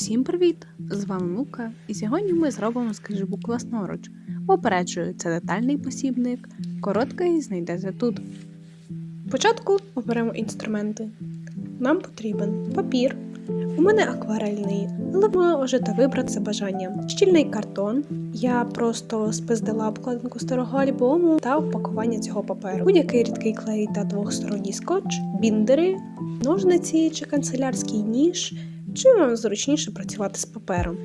Усім привіт! З вами Лука, і сьогодні ми зробимо скрижбук власноруч. Попереджую, це детальний посібник, короткий знайдете тут. Спочатку оберемо інструменти. Нам потрібен папір. У мене акварельний, але можете вибрати за бажанням. Щільний картон. Я просто спиздила обкладинку старого альбому та упакування цього паперу. Будь-який рідкий клей та двохсторонній скотч, біндери, ножниці чи канцелярський ніж. Чи вам зручніше працювати з папером?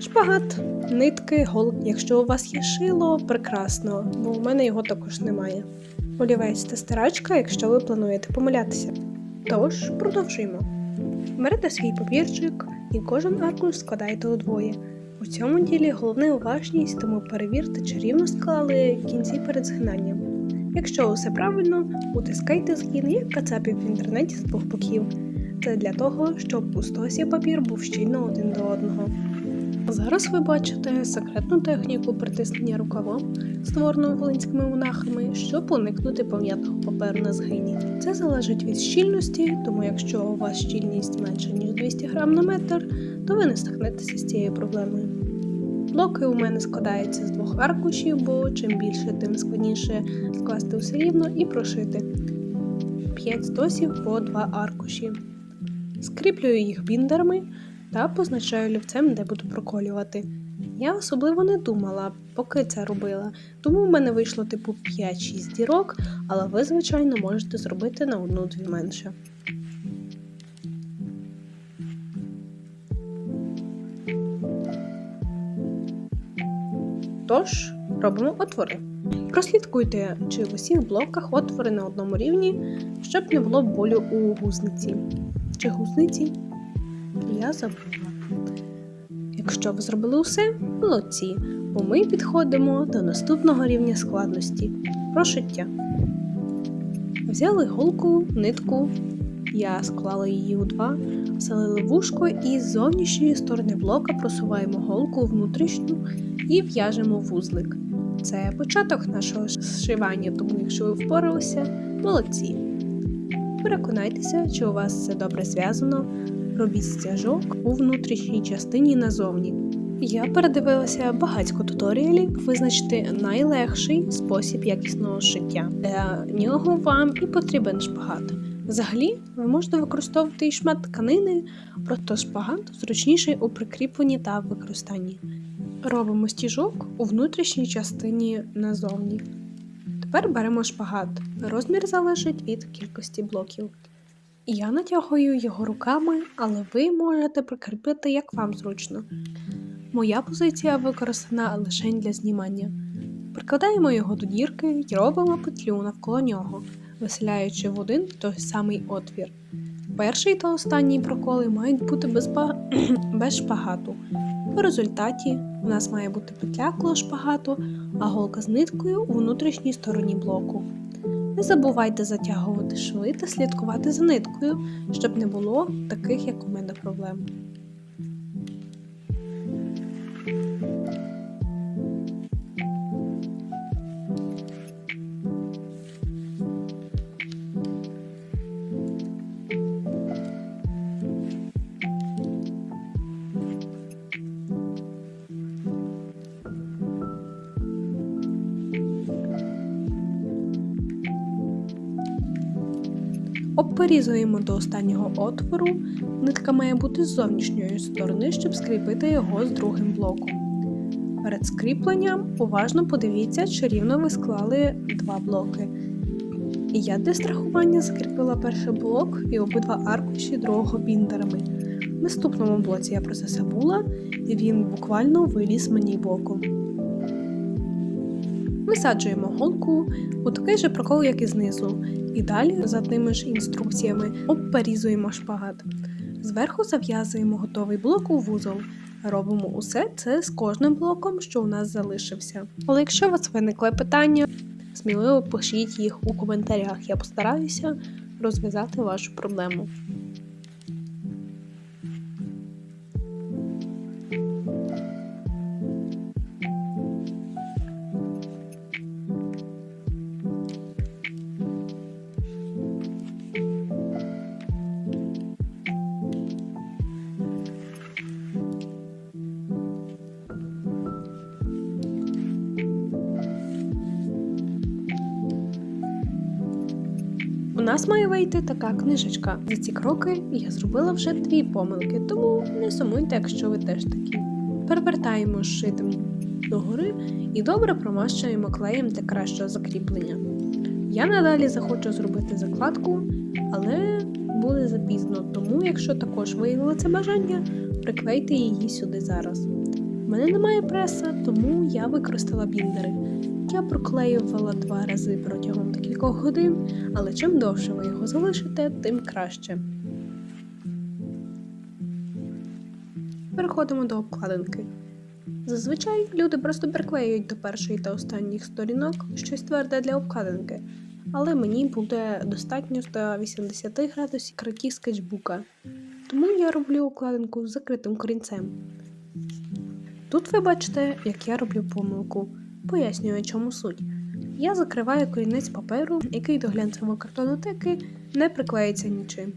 Шпагат, нитки, голки. Якщо у вас є шило, прекрасно, бо у мене його також немає. Олівець та стирачка, якщо ви плануєте помилятися. Тож, продовжуємо. Берете свій папірчик і кожен аркуш складаєте удвоє. У цьому ділі головне уважність, тому перевірте, чи рівно склали кінці перед згинанням. Якщо усе правильно, утискайте згін як кацапів в інтернеті з двох боків. Це для того, щоб у стосі папір був щільно один до одного. Зараз ви бачите секретну техніку притиснення рукавом, створену волинськими монахами, щоб уникнути пом'ятного паперу на згині. Це залежить від щільності, тому якщо у вас щільність менше ніж 200 грам на метр, то ви не стикнетеся з цією проблемою. Блоки у мене складаються з двох аркушів, бо чим більше, тим складніше скласти все рівно і прошити. 5 стосів по 2 аркуші. Скріплюю їх біндерами та позначаю олівцем, де буду проколювати. Я особливо не думала, поки це робила, тому в мене вийшло типу 5-6 дірок, але ви, звичайно, можете зробити на одну-дві менше. Тож, робимо отвори. Прослідкуйте, чи в усіх блоках отвори на одному рівні, щоб не було болю у гузниці. Чи гузниці? Я забула. Якщо ви зробили усе, молодці, бо ми підходимо до наступного рівня складності прошиття. Взяли голку, нитку, я склала її у два, вселили вушко і з зовнішньої сторони блока просуваємо голку у внутрішню і в'яжемо вузлик. Це початок нашого зшивання, тому якщо ви впоралися, молодці. Переконайтеся, чи у вас все добре зв'язано. Робіть стяжок у внутрішній частині назовні. Я передивилася багатько туторіалів визначити найлегший спосіб якісного шиття. Для нього вам і потрібен шпагат. Взагалі, ви можете використовувати і шмат тканини, просто шпагат зручніший у прикріпленні та використанні. Робимо стіжок у внутрішній частині назовні. Тепер беремо шпагат. Розмір залежить від кількості блоків. Я натягую його руками, але ви можете прикріпити як вам зручно. Моя позиція використана лише для знімання. Прикладаємо його до дірки і робимо петлю навколо нього, виселяючи в один той самий отвір. Перший та останній проколи мають бути без, ба... без шпагату. У результаті у нас має бути петля коло шпагату, а голка з ниткою у внутрішній стороні блоку. Не забувайте затягувати шви та слідкувати за ниткою, щоб не було таких, як у мене, проблем. Обперізуємо до останнього отвору, нитка має бути з зовнішньої сторони, щоб скріпити його з другим блоком. Перед скріпленням уважно подивіться, чи рівно ви склали два блоки. Я для страхування закріпила перший блок і обидва аркуші другого біндерами. В наступному блоці я про це забула, і він буквально виліз мені боком. Висаджуємо голку у такий же прокол, як і знизу, і далі, за тими ж інструкціями, обперізуємо шпагат. Зверху зав'язуємо готовий блок у вузол. Робимо усе це з кожним блоком, що у нас залишився. Але якщо у вас виникли питання, сміливо пишіть їх у коментарях. Я постараюся розв'язати вашу проблему. Нас має вийти така книжечка. За ці кроки я зробила вже дві помилки, тому не сумуйте, якщо ви теж такі. Перевертаємо шитим догори і добре промащуємо клеєм для кращого закріплення. Я надалі захочу зробити закладку, але буде запізно, тому якщо також виявили це бажання, приклейте її сюди зараз. У мене немає преса, тому я використала біндери. Я проклеювала два рази протягом декількох годин, але чим довше ви його залишите, тим краще. Переходимо до обкладинки. Зазвичай люди просто приклеюють до першої та останніх сторінок щось тверде для обкладинки, але мені буде достатньо 180 градусів краті скетчбука, тому я роблю обкладинку з закритим корінцем. Тут ви бачите, як я роблю помилку. Пояснюю, чому суть. Я закриваю корінець паперу, який до глянцевої картонотеки не приклеїться нічим.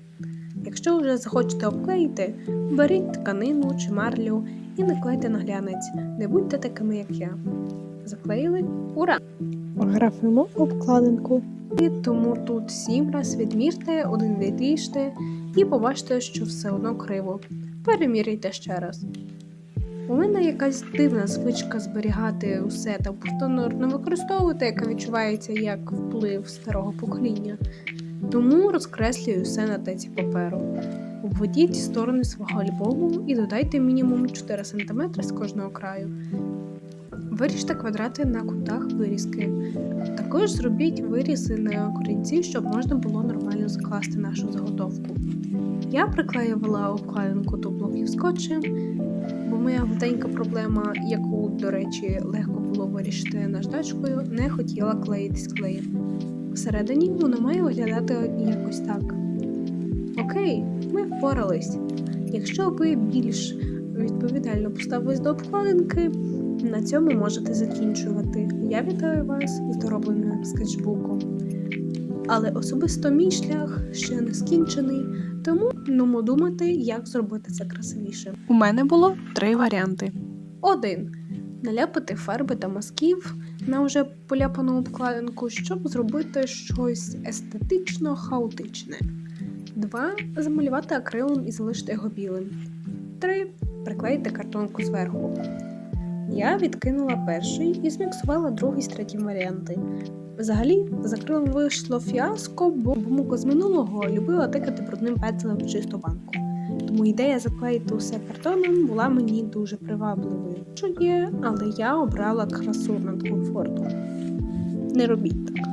Якщо вже захочете обклеїти, беріть тканину чи марлю і наклейте на глянець. Не будьте такими, як я. Заклеїли? Ура! Графимо обкладинку. І тому тут сім раз відмірте, один відріжте і побачите, що все одно криво. Переміряйте ще раз. У мене якась дивна звичка зберігати усе та повторно використовувати, яка відчувається як вплив старого покоління. Тому розкреслюю все на теці паперу. Обведіть сторони свого альбому і додайте мінімум 4 см з кожного краю. Виріжте квадрати на кутах вирізки. Також зробіть вирізи на корінці, щоб можна було нормально закласти нашу заготовку. Я приклеювала обкладинку до блоків скотчем, моя гутенька проблема, яку, до речі, легко було вирішити наждачкою, не хотіла клеїтись клеєм. Всередині воно має виглядати якось так. Окей, ми впорались. Якщо ви більш відповідально поставились до обкладинки, на цьому можете закінчувати. Я вітаю вас з доробленим скетчбуком. Але особисто мій шлях ще не скінчений, тому нумо думати, як зробити це красивіше. У мене було три варіанти. Один. Наляпати фарби та мазків на вже поляпану обкладинку, щоб зробити щось естетично хаотичне. Два. Замалювати акрилом і залишити його білим. Три. Приклеїти картонку зверху. Я відкинула перший і зміксувала другий з третім варіанти. Взагалі, з акрилом вийшло фіаско, бо мука з минулого любила тикати брудним пензлем в чисту банку. Тому ідея заклеїти усе картоном була мені дуже привабливою. Що є, але я обрала красу над комфортом. Не робіть так.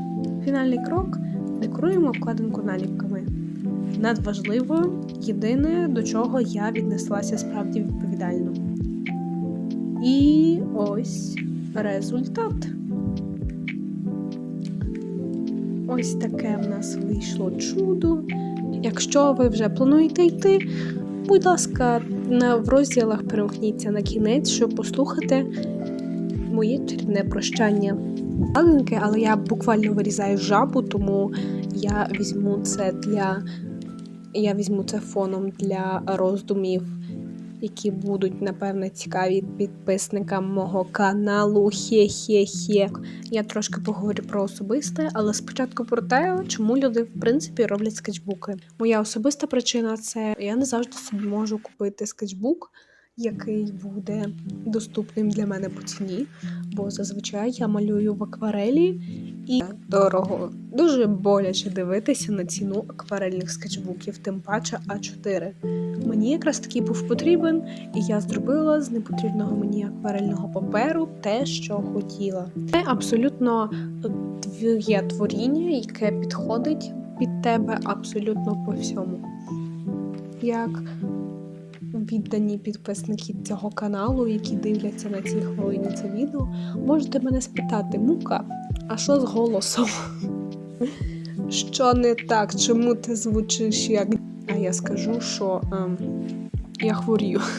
Фінальний крок декоруємо обкладинку наліпками. Надважливо, єдине, до чого я віднеслася справді відповідально. І ось результат. Ось таке в нас вийшло чудо. Якщо ви вже плануєте йти, будь ласка, в розділах перемкніться на кінець, щоб послухати моє чарівне прощання. Але я буквально вирізаю жабу, тому я візьму це для я візьму це фоном для роздумів, які будуть, напевне, цікаві підписникам мого каналу. Хе-хе-хе. Я трошки поговорю про особисте, але спочатку про те, чому люди в принципі роблять скетчбуки. Моя особиста причина це я не завжди собі можу купити скетчбук, який буде доступним для мене по ціні, бо зазвичай я малюю в акварелі і дорого. Дуже боляче дивитися на ціну акварельних скетчбуків, тим паче А4. Мені якраз такий був потрібен, і я зробила з непотрібного мені акварельного паперу те, що хотіла. Це абсолютно твоє творіння, яке підходить під тебе абсолютно по всьому. Як віддані підписники цього каналу, які дивляться на цій хвилині це відео, можете мене спитати, Мука, а що з голосом? Що не так? Чому ти звучиш як. А я скажу, що ем, я хворію.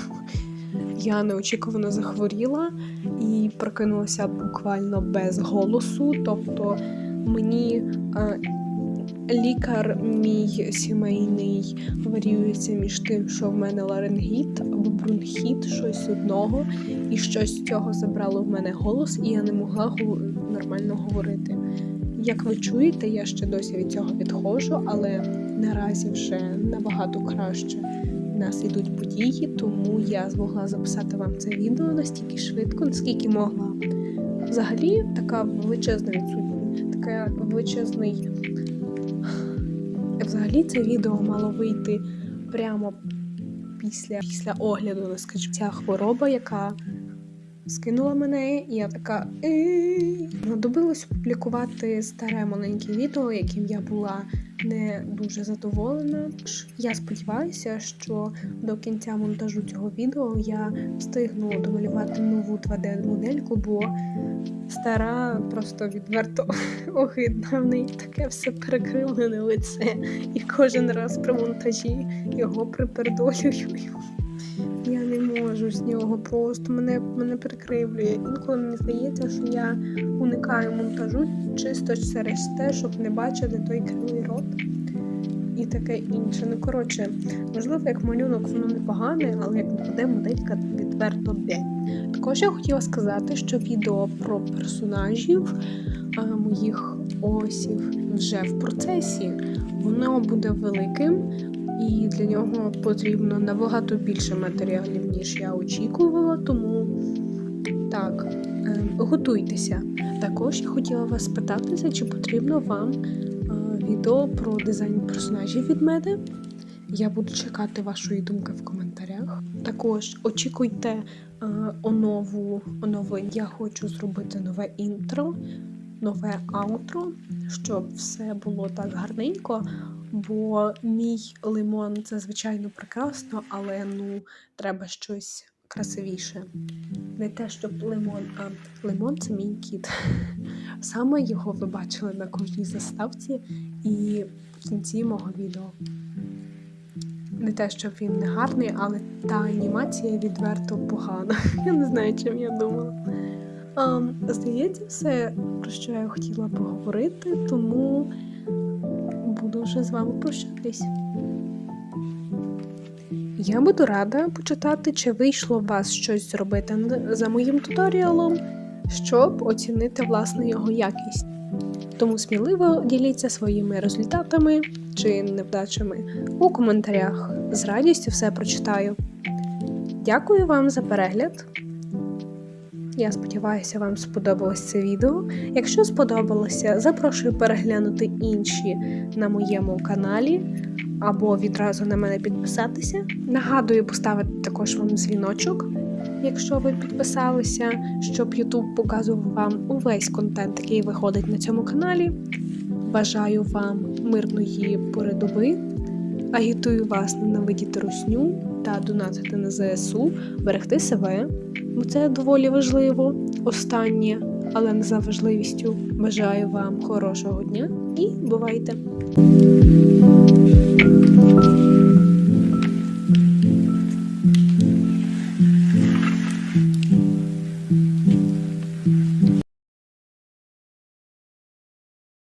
Я неочікувано захворіла і прокинулася буквально без голосу. Тобто мені е, лікар мій сімейний варіюється між тим, що в мене ларингіт або бронхіт, щось одного, і щось з цього забрало в мене голос, і я не могла нормально говорити. як ви чуєте, я ще досі від цього відходжу, але наразі вже набагато краще в нас ідуть події, тому я змогла записати вам це відео настільки швидко, наскільки могла. Взагалі, така величезна відсутність, така величезний. Взагалі, це відео мало вийти прямо після, після огляду, на скажімо, ця хвороба, яка скинула мене, і я така. «Ей». Знадобилось опублікувати старе маленьке відео, яким я була не дуже задоволена. Я сподіваюся, що до кінця монтажу цього відео я встигну домалювати нову 2D-модельку, бо стара просто відверто огидна. В неї таке все перекривлене лице. І кожен раз при монтажі його припердолюю. Я можу з нього просто мене, мене перекривлює. Інколи мені здається, що я уникаю монтажу чисто через те, щоб не бачити той кривий рот і таке інше. Ну коротше, можливо, як малюнок воно непогане, але як буде моделька відверто де. Також я хотіла сказати, що відео про персонажів а, моїх осів вже в процесі. Воно буде великим, і для нього потрібно набагато більше матеріалів, ніж я очікувала. Тому так, е, готуйтеся. Також я хотіла вас спитатися, чи потрібно вам е, відео про дизайн персонажів від мене. Я буду чекати вашої думки в коментарях. Також очікуйте е, онову оновлень. Я хочу зробити нове інтро, нове аутро, щоб все було так гарненько. Бо мій лимон це звичайно прекрасно, але ну треба щось красивіше. Не те, щоб лимон, а лимон це мій кіт. Саме його ви бачили на кожній заставці і в кінці мого відео. Не те, щоб він не гарний, але та анімація відверто погана. Я не знаю, чим я думала. А, здається, все, про що я хотіла поговорити, тому буду вже з вами прощатись. Я буду рада почитати, чи вийшло у вас щось зробити за моїм туторіалом, щоб оцінити власне його якість. Тому сміливо діліться своїми результатами чи невдачами у коментарях. З радістю все прочитаю. Дякую вам за перегляд. Я сподіваюся, вам сподобалось це відео. Якщо сподобалося, запрошую переглянути інші на моєму каналі або відразу на мене підписатися. Нагадую поставити також вам дзвіночок, якщо ви підписалися, щоб YouTube показував вам увесь контент, який виходить на цьому каналі. Бажаю вам мирної пори доби. Агітую вас ненавидіти русню та донатити на ЗСУ, берегти себе, бо це доволі важливо. Останнє, але не за важливістю. Бажаю вам хорошого дня і бувайте!